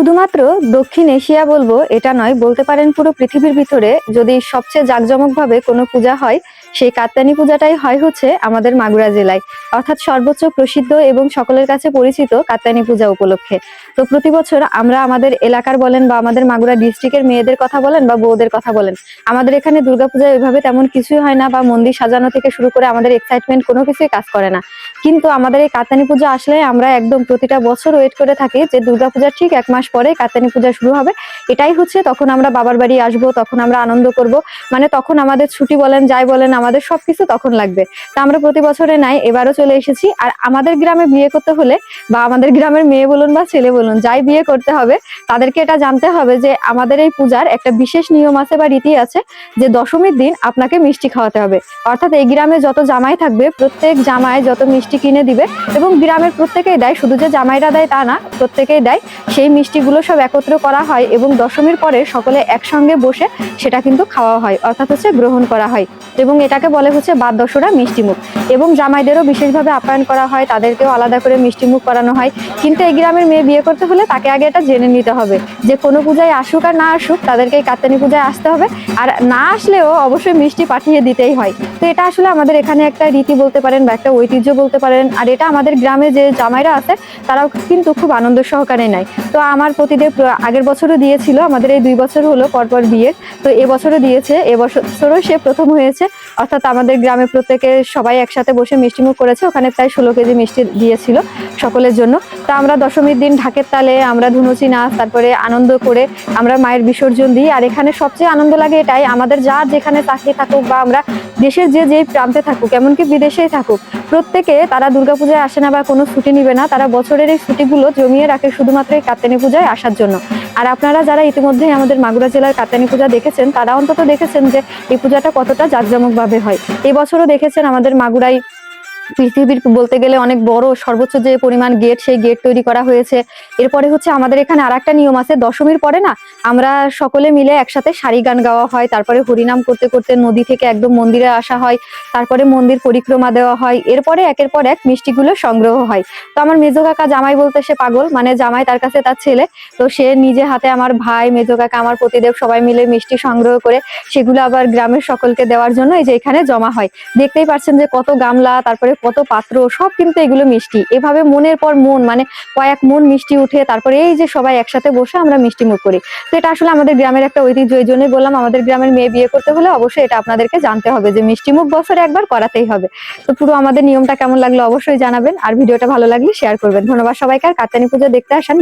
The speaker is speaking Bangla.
শুধুমাত্র দক্ষিণ এশিয়া বলব, এটা নয়, বলতে পারেন পুরো পৃথিবীর ভিতরে যদি সবচেয়ে জাঁকজমকভাবে কোনো পূজা হয় সেই কাত্যানী পূজাটাই হয় হচ্ছে আমাদের মাগুরা জেলায়। অর্থাৎ সর্বোচ্চ প্রসিদ্ধ এবং সকলের কাছে পরিচিত কাত্যানী পূজা উপলক্ষে। তো প্রতি বছর আমরা আমাদের এলাকার বলেন বা আমাদের মাগুরা ডিস্ট্রিক্টের মেয়েদের কথা বলেন বা বউদের কথা বলেন, আমাদের এখানে দুর্গাপূজা ওইভাবে তেমন কিছুই হয় না বা মন্দির সাজানো থেকে শুরু করে আমাদের এক্সাইটমেন্ট কোনো কিছুই কাজ করে না। কিন্তু আমাদের এই কাতানি পূজা আসলে আমরা একদম প্রতিটা বছর ওয়েট করে থাকি যে দুর্গাপূজার ঠিক এক মাস পরে কাতানি পূজা শুরু হবে। এটাই হচ্ছে তখন আমরা বাবার বাড়ি আসব, তখন আমরা আনন্দ করব। মানে তখন আমাদের ছুটি বলেন, যাই বলেন আমাদের সবকিছু তখন লাগবে। তা আমরা প্রতি বছরে নাই, এবারও চলে এসেছি। আর আমাদের গ্রামে বিয়ে করতে হলে বা আমাদের গ্রামের মেয়ে বলুন বা ছেলে বলুন, যাই বিয়ে করতে হবে, তাদেরকে এটা জানতে হবে যে আমাদের এই পূজার একটা বিশেষ নিয়ম আছে বা রীতি আছে যে দশমীর দিন আপনাকে মিষ্টি খাওয়াতে হবে। অর্থাৎ এই গ্রামে যত জামাই থাকবে, প্রত্যেক জামাই যত মিষ্টি কিনে দিবে এবং গ্রামের প্রত্যেকেই দেয়, শুধু যে জামাইরা দেয় তা না, প্রত্যেকেই দেয়, সেই মিষ্টিগুলো সব একত্র করা হয় এবং দশমীর পরে সকলে একসঙ্গে বসে সেটা কিন্তু খাওয়া হয়, অর্থাৎ হচ্ছে গ্রহণ করা হয়। এবং এটাকে বলে হচ্ছে বাদ দশরা মিষ্টিমুখ এবং জামাইদেরও বিশেষভাবে আপ্যায়ন করা হয়, তাদেরকেও আলাদা করে মিষ্টিমুখ করানো হয়। কিন্তু এই গ্রামের মেয়ে বিয়ে করতে হলে তাকে আগে এটা জেনে নিতে হবে যে কোনো পূজায় আসুক আর না আসুক তাদেরকে এই কাত্তানি পূজায় আসতে হবে। আর না আসলেও অবশ্যই মিষ্টি পাঠিয়ে দিতেই হয়। তো এটা আসলে আমাদের এখানে একটা রীতি বলতে পারেন বা একটা ঐতিহ্য বলতে পারেন। আর এটা আমাদের গ্রামে যে জামাইরা আছে, তারাও কিন্তু খুব আনন্দ সহকারে নেয়। তো আমার প্রতিদেব আগের বছরও দিয়েছিল, আমাদের এই দুই বছর হলো পরপর বিয়ে তো এবছরও দিয়েছে এবছরও সে প্রথম হয়েছে। অর্থাৎ আমাদের গ্রামে প্রত্যেকে সবাই একসাথে বসে মিষ্টিমুখ করেছে, ওখানে প্রায় ষোলো কেজি মিষ্টি দিয়েছিল সকলের জন্য। তা আমরা দশমীর দিন ঢাকের তালে আমরা ধুনুচি নাচ, তারপরে আনন্দ করে আমরা মায়ের বিসর্জন দিই। আর এখানে সবচেয়ে আনন্দ লাগে এটাই, আমাদের যার যেখানে চাকরি থাকুক বা আমরা দেশের যে যেই প্রান্তে থাকুক, এমনকি বিদেশেই থাকুক, প্রত্যেকে তারা দুর্গাপূজায় আসে না বা কোনো ছুটি নিবে না, তারা বছরের এই ছুটিগুলো জমিয়ে রাখে শুধুমাত্র এই কাত্যানী পূজায় আসার জন্য। আর আপনারা যারা ইতিমধ্যে আমাদের মাগুরা জেলার কাত্তানি পূজা দেখেছেন, তারা অন্তত দেখেছেন যে এই পূজাটা কতটা জাঁকজমকভাবে হয়। এবছরও বছরও দেখেছেন আমাদের মাগুরায় পৃথিবীর বলতে গেলে অনেক বড়, সর্বোচ্চ যে পরিমাণ গেট সেই গেট তৈরি করা হয়েছে। এরপরে হচ্ছে আমাদের এখানে আর একটা নিয়ম আছে, দশমীর পরে না, আমরা সকলে মিলে একসাথে সারি গান গাওয়া হয়, তারপরে হরিনাম করতে করতে নদী থেকে একদম মন্দিরে আসা হয়, তারপরে মন্দির পরিক্রমা দেওয়া হয়, এরপরে একের পর এক মিষ্টিগুলো সংগ্রহ হয়। তো আমার মেজো কাকা জামাই বলতে সে পাগল মানে জামাই তার কাছে তার ছেলে, তো সে নিজে হাতে আমার ভাই, মেজো কাকা, আমার প্রতিদেব সবাই মিলে মিষ্টি সংগ্রহ করে, সেগুলো আবার গ্রামের সকলকে দেওয়ার জন্য এই যে এখানে জমা হয়। দেখতেই পাচ্ছেন যে কত গামলা, তারপরে কত পাত্র, সব কিন্তু এগুলো মিষ্টি। এভাবে মনের পর মন মানে কয়েক মন মিষ্টি উঠে তারপরে এই যে সবাই একসাথে বসে আমরা মিষ্টি মুখ করি। তো এটা আসলে আমাদের গ্রামের একটা ঐতিহ্য, এই জন্যই বললাম আমাদের গ্রামের মেয়ে বিয়ে করতে হলে অবশ্যই এটা আপনাদেরকে জানতে হবে যে মিষ্টি মুখ বছরে একবার করাতেই হবে। তো পুরো আমাদের নিয়মটা কেমন লাগল অবশ্যই জানাবেন। আর ভিডিওটা ভালো লাগলে শেয়ার করবেন। ধন্যবাদ সবাইকে, আর কাতানি পুজো দেখতে আসেন